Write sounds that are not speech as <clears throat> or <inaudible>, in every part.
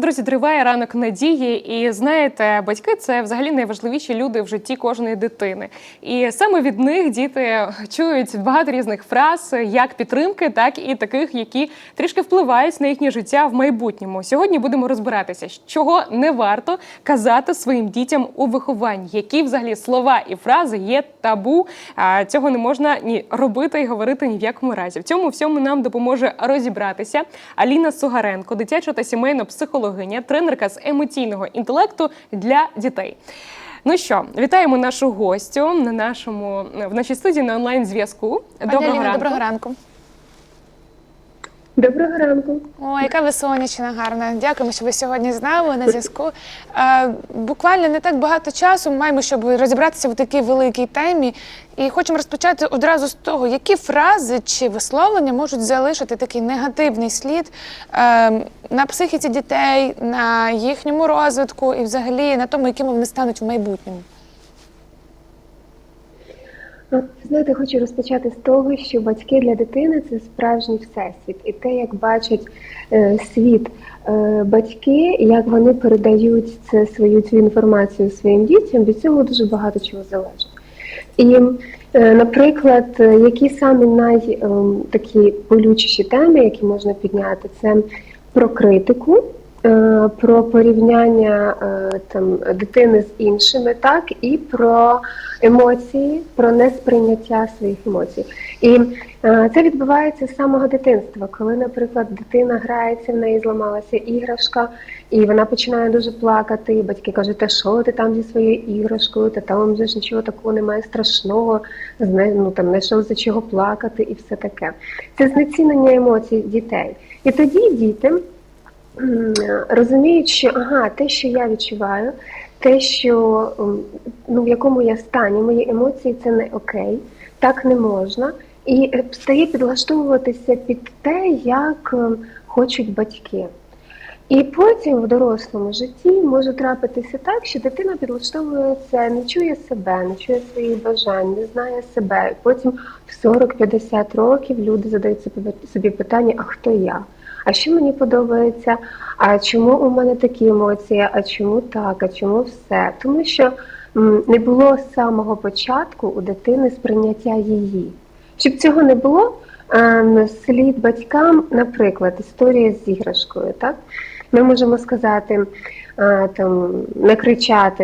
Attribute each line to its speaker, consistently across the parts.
Speaker 1: Друзі, триває ранок надії, і знаєте, батьки це взагалі найважливіші люди в житті кожної дитини. І саме від них діти чують багато різних фраз, як підтримки, так і таких, які трішки впливають на їхнє життя в майбутньому. Сьогодні будемо розбиратися, чого не варто казати своїм дітям у вихованні, які взагалі слова і фрази є табу. А цього не можна ні робити і говорити ні в якому разі. В цьому всьому нам допоможе розібратися Аліна Сугаренко, дитяча та сімейна психологиня, тренерка з емоційного інтелекту для дітей. Ну що, вітаємо нашу гостю на нашому в нашій студії на онлайн зв'язку.
Speaker 2: Доброго ранку. доброго ранку.
Speaker 3: Доброго ранку.
Speaker 2: О, яка ви сонячна, гарна. Дякуємо, що ви сьогодні з нами на зв'язку. Е, буквально не так багато часу маємо, щоб розібратися в такій великій темі. І хочемо розпочати одразу з того, які фрази чи висловлення можуть залишити такий негативний слід е, на психіці дітей, на їхньому розвитку і взагалі на тому, якими вони стануть в майбутньому.
Speaker 3: Ну, Знаєте, хочу розпочати з того, що батьки для дитини це справжній всесвіт, і те, як бачать е, світ е, батьки, як вони передають це свою цю інформацію своїм дітям, від цього дуже багато чого залежить. І, е, наприклад, е, які самі най е, такі болючіші теми, які можна підняти, це про критику. Е, Про порівняння е, там дитини з іншими, так і про емоції, про несприйняття своїх емоцій. І е, це відбувається з самого дитинства, коли, наприклад, дитина грається, в неї зламалася іграшка, і вона починає дуже плакати. І батьки кажуть, та що ти там зі своєю іграшкою, та там вже ж нічого такого немає страшного, ну там не за чого плакати, і все таке. Це знецінення емоцій дітей. І тоді діти розуміють, що ага, те, що я відчуваю, те, що ну, в якому я стані, мої емоції це не окей, так не можна. І е, стає підлаштовуватися під те, як е, хочуть батьки. І потім в дорослому житті може трапитися так, що дитина підлаштовується, не чує себе, не чує своїх бажань, не знає себе. І потім в 40-50 років люди задають собі- собі питання: а хто я? А що мені подобається? А чому у мене такі емоції? А чому так? А чому все? Тому що не було з самого початку у дитини сприйняття її. Щоб цього не було, ем, слід батькам, наприклад, історія з іграшкою, так? Ми можемо сказати, е, там, не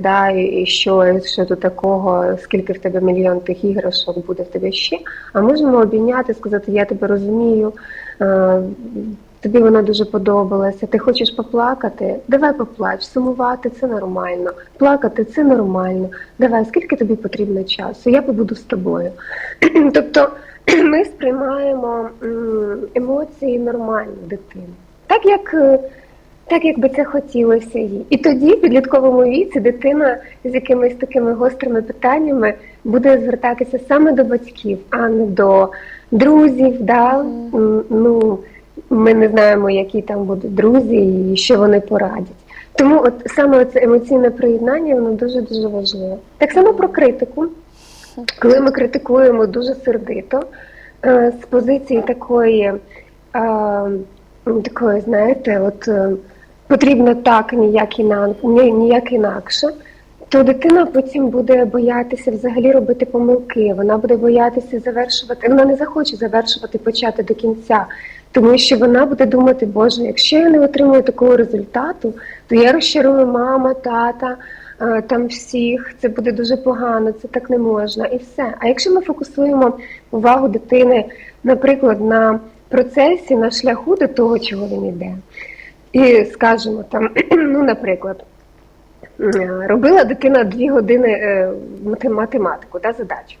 Speaker 3: да, і що, що тут такого, скільки в тебе мільйон тих іграшок буде в тебе ще. А можемо обійняти, сказати, я тебе розумію, е, тобі вона дуже подобалася, ти хочеш поплакати? Давай поплач, сумувати це нормально, плакати це нормально. Давай, скільки тобі потрібно часу? Я побуду з тобою. <clears throat> тобто <clears throat> ми сприймаємо емоції нормально дитини. Так як, е, так, як би це хотілося їй. І тоді, в підлітковому віці, дитина з якимись такими гострими питаннями буде звертатися саме до батьків, а не до друзів. Да? М, Ну, ми не знаємо, які там будуть друзі і що вони порадять. Тому от саме це емоційне приєднання воно дуже дуже важливе. Так само про критику. Коли ми критикуємо дуже сердито, е, з позиції такої, е, такої, знаєте, от е, потрібно так, ніяк інак, ні, ніяк інакше, то дитина потім буде боятися взагалі робити помилки. Вона буде боятися завершувати. Вона не захоче завершувати, почати до кінця. Тому що вона буде думати, Боже, якщо я не отримую такого результату, то я розчарую мама, тата, е, там всіх, це буде дуже погано, це так не можна, і все. А якщо ми фокусуємо увагу дитини, наприклад, на процесі, на шляху до того, чого він йде, і скажемо там, <clears throat> ну, наприклад. Е, Робила дитина дві години е, математику, да, задачу.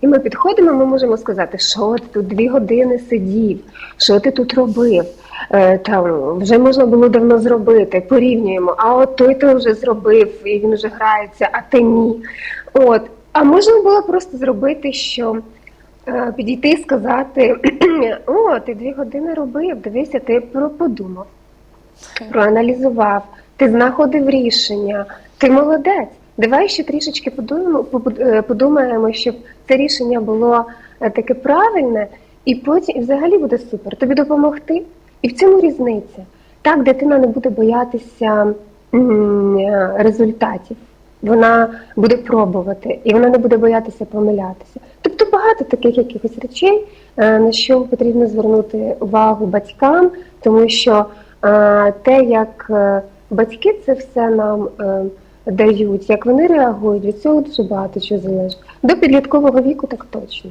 Speaker 3: І ми підходимо, ми можемо сказати, що ти тут дві години сидів, що ти тут робив. Е, Там вже можна було давно зробити, порівнюємо. А от той то вже зробив, і він вже грається, а ти ні. От. А можна було просто зробити, що підійти і сказати: <clears throat> О, ти дві години робив, дивися, ти про подумав, проаналізував, ти знаходив рішення, ти молодець. Давай ще трішечки подумаємо, е, подумаємо, щоб це рішення було е, таке правильне, і потім і взагалі буде супер. Тобі допомогти. І в цьому різниця. Так, дитина не буде боятися е, результатів. Вона буде пробувати і вона не буде боятися помилятися. Тобто багато таких якихось речей, на що потрібно звернути увагу батькам, тому що те, як батьки це все нам е, дають, як вони реагують, від цього дуже багато чого залежить. До підліткового віку так точно.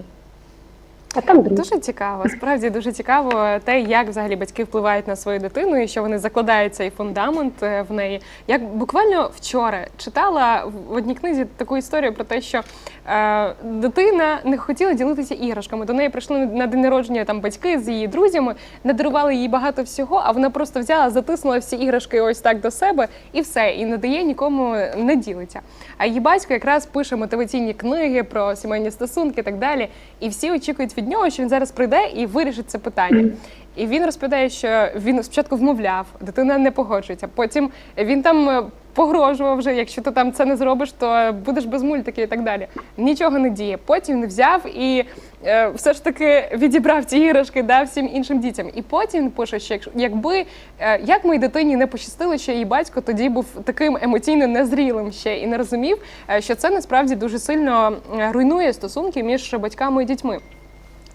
Speaker 3: А там друзі.
Speaker 1: Дуже цікаво, справді дуже цікаво те, як взагалі батьки впливають на свою дитину і що вони закладають цей фундамент е, в неї. Як буквально вчора читала в одній книзі таку історію про те, що е, дитина не хотіла ділитися іграшками. До неї прийшли на день народження там батьки з її друзями, надарували їй багато всього, а вона просто взяла, затиснула всі іграшки ось так до себе і все, і не дає нікому не ділиться. А її батько якраз пише мотиваційні книги про сімейні стосунки і так далі. І всі очікують від нього, що він зараз прийде і вирішить це питання. І він розповідає, що він спочатку вмовляв, дитина не погоджується. Потім він там е, погрожував вже, якщо ти там це не зробиш, то будеш без мультики і так далі. Нічого не діє. Потім він взяв і е, все ж таки відібрав ці іграшки да, всім іншим дітям. І потім він пише, що якби е, як моїй дитині не пощастило, що її батько тоді був таким емоційно незрілим ще і не розумів, е, що це насправді дуже сильно е, руйнує стосунки між батьками і дітьми.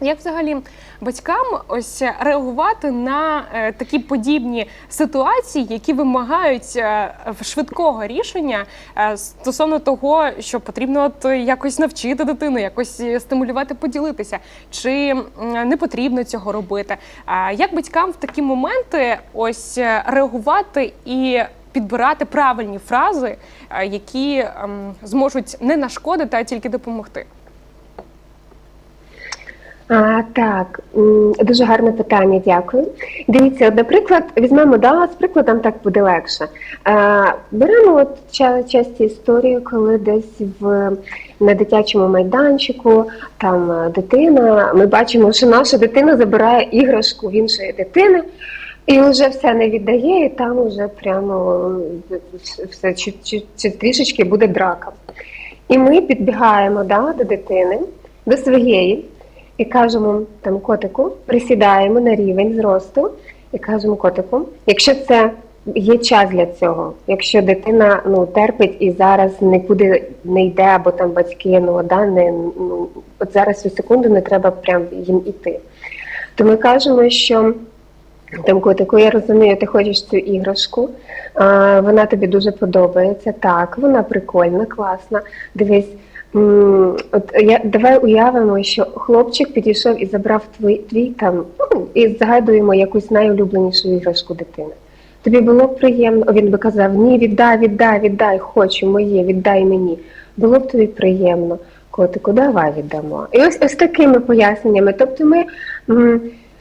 Speaker 1: Як взагалі батькам ось реагувати на е, такі подібні ситуації, які вимагають е, швидкого рішення е, стосовно того, що потрібно от якось навчити дитину, якось е, стимулювати, поділитися, чи не потрібно цього робити? А як батькам в такі моменти ось е, реагувати і підбирати правильні фрази, е, які ем, зможуть не нашкодити, а тільки допомогти?
Speaker 3: А, так, дуже гарне питання, дякую. Дивіться, наприклад, візьмемо да, з прикладом так буде легше. А, беремо от часті історії, коли десь в на дитячому майданчику там е, дитина, ми бачимо, що наша дитина забирає іграшку в іншої дитини. І вже все не віддає, і там вже прямо е, все чи, чи, чи трішечки буде драка. І ми підбігаємо да, до дитини, до своєї, і кажемо там котику, присідаємо на рівень зросту і кажемо котику, якщо це є час для цього, якщо дитина ну терпить і зараз нікуди не йде, або там батьки ну да ну от зараз цю секунду не треба прям їм іти. То ми кажемо, що там котику, я розумію, ти хочеш цю іграшку, а, вона тобі дуже подобається. Так, вона прикольна, класна. Дивись, от я давай уявимо, що хлопчик підійшов і забрав твій твій там, ну, і згадуємо якусь найулюбленішу іграшку дитини. Тобі було б приємно, він би казав, ні, віддай, віддай, віддай, хочу моє, віддай мені. Було б тобі приємно, котику, давай віддамо. І ось ось такими поясненнями. Тобто ми.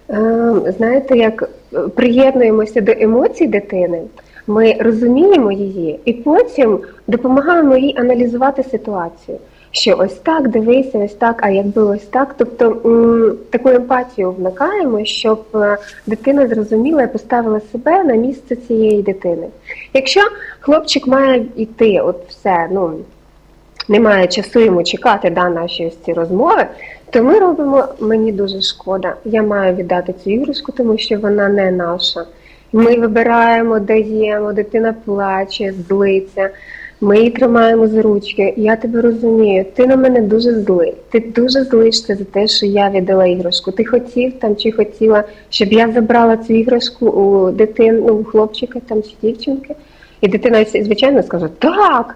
Speaker 3: Е, Знаєте, як е, приєднуємося до емоцій дитини, ми розуміємо її і потім допомагаємо їй аналізувати ситуацію. Що ось так, дивися, ось так, а якби ось так. Тобто таку емпатію вмикаємо, щоб е, дитина зрозуміла і поставила себе на місце цієї дитини. Якщо хлопчик має йти, от все, ну немає часу йому чекати да, наші ось ці розмови, то ми робимо мені дуже шкода. Я маю віддати цю іграшку, тому що вона не наша. Ми вибираємо, даємо, дитина плаче, злиться. Ми її тримаємо за ручки. Я тебе розумію, ти на мене дуже злий. Ти дуже злишся за те, що я віддала іграшку. Ти хотів там чи хотіла, щоб я забрала цю іграшку у дитини, ну, у хлопчика там чи дівчинки. І дитина, звичайно, скаже: Так,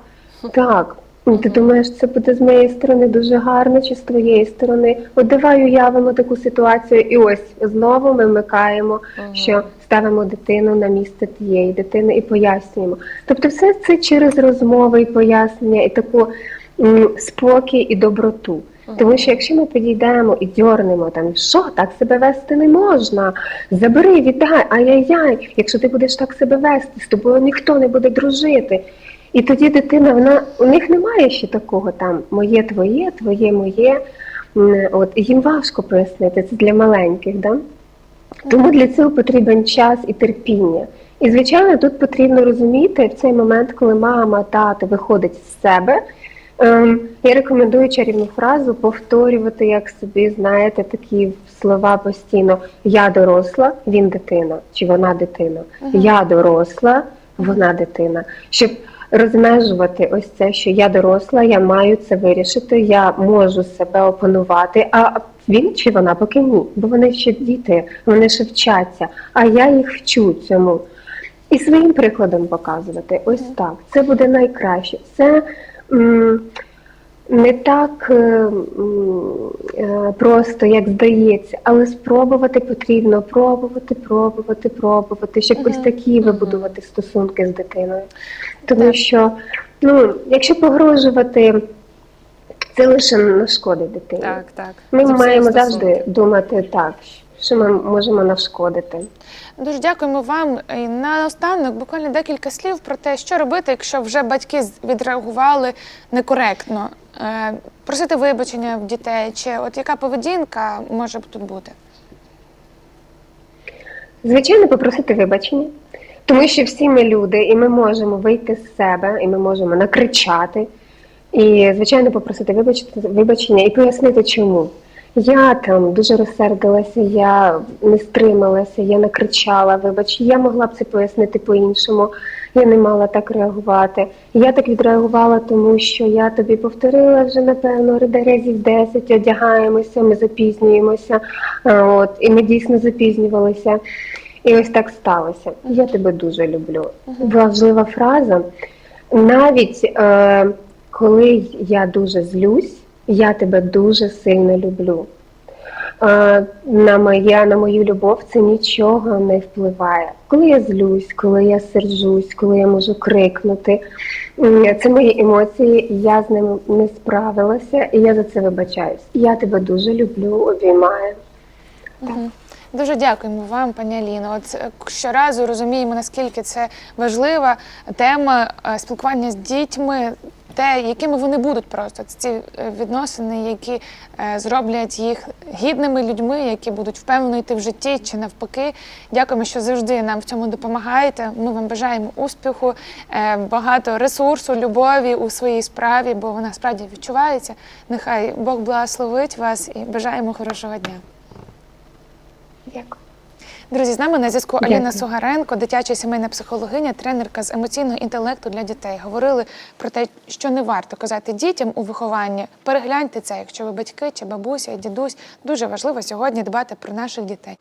Speaker 3: так. Ти думаєш, це буде з моєї сторони дуже гарно, чи з твоєї сторони? От давай уявимо таку ситуацію, і ось знову ми вмикаємо, що ставимо дитину на місце тієї дитини і пояснюємо. Тобто, все це через розмови і пояснення, і таку м, спокій і доброту. Тому що якщо ми підійдемо і дьорнемо там, що так себе вести не можна, забери, віддай, ай-яй-яй, якщо ти будеш так себе вести, з тобою ніхто не буде дружити. І тоді дитина, вона у них немає ще такого там моє твоє, твоє моє. От їм важко пояснити це для маленьких, да? Тому для цього потрібен час і терпіння. І звичайно, тут потрібно розуміти в цей момент, коли мама, тато виходить з себе. Ем, я рекомендую чарівну фразу повторювати, як собі, знаєте, такі слова постійно я доросла, він дитина, чи вона дитина, я доросла, вона дитина. Щоб розмежувати ось це, що я доросла, я маю це вирішити, я можу себе опанувати. А він чи вона поки ні, бо вони ще діти, вони ще вчаться, а я їх вчу цьому. І своїм прикладом показувати. Ось так. Це буде найкраще. Це м, не так е, е, просто, як здається, але спробувати потрібно пробувати, пробувати, пробувати, щоб ось такі вибудувати стосунки з дитиною. Тому що, ну, якщо погрожувати, це лише нашкодить дитині.
Speaker 1: Так, так.
Speaker 3: Ми
Speaker 2: Це
Speaker 3: маємо завжди думати так, що ми можемо нашкодити.
Speaker 2: Дуже дякуємо вам. І наостанок буквально декілька слів про те, що робити, якщо вже батьки відреагували некоректно. Е, Просити вибачення в дітей, чи от яка поведінка може тут бути?
Speaker 3: Звичайно, попросити вибачення, тому що всі ми люди, і ми можемо вийти з себе, і ми можемо накричати. І, звичайно, попросити вибачення вибачення і пояснити, чому. Я там дуже розсердилася, я не стрималася, я накричала, вибач, я могла б це пояснити по-іншому. Я не мала так реагувати. Я так відреагувала, тому що я тобі повторила вже напевно разів 10, одягаємося, ми запізнюємося. От і ми дійсно запізнювалися. І ось так сталося. Я тебе дуже люблю. Важлива фраза. Навіть е, коли я дуже злюсь, я тебе дуже сильно люблю. На, моє, на мою любов це нічого не впливає. Коли я злюсь, коли я сержусь, коли я можу крикнути, це мої емоції, я з ними не справилася, і я за це вибачаюсь. Я тебе дуже люблю, обіймаю.
Speaker 2: Дуже дякуємо вам, пані Аліно. От е, щоразу розуміємо, наскільки це важлива тема е, спілкування з дітьми, те, якими вони будуть просто ці е, відносини, які е, зроблять їх гідними людьми, які будуть впевнено йти в житті чи навпаки. Дякуємо, що завжди нам в цьому допомагаєте. Ми вам бажаємо успіху, е, багато ресурсу, любові у своїй справі, бо вона справді відчувається. Нехай Бог благословить вас і бажаємо хорошого дня.
Speaker 3: Дякую.
Speaker 2: Друзі, з нами на зв'язку Аліна Сугаренко, дитяча сімейна психологиня, тренерка з емоційного інтелекту для дітей. Говорили про те, що не варто казати дітям у вихованні. Перегляньте це, якщо ви батьки чи бабуся, дідусь. Дуже важливо сьогодні дбати про наших дітей.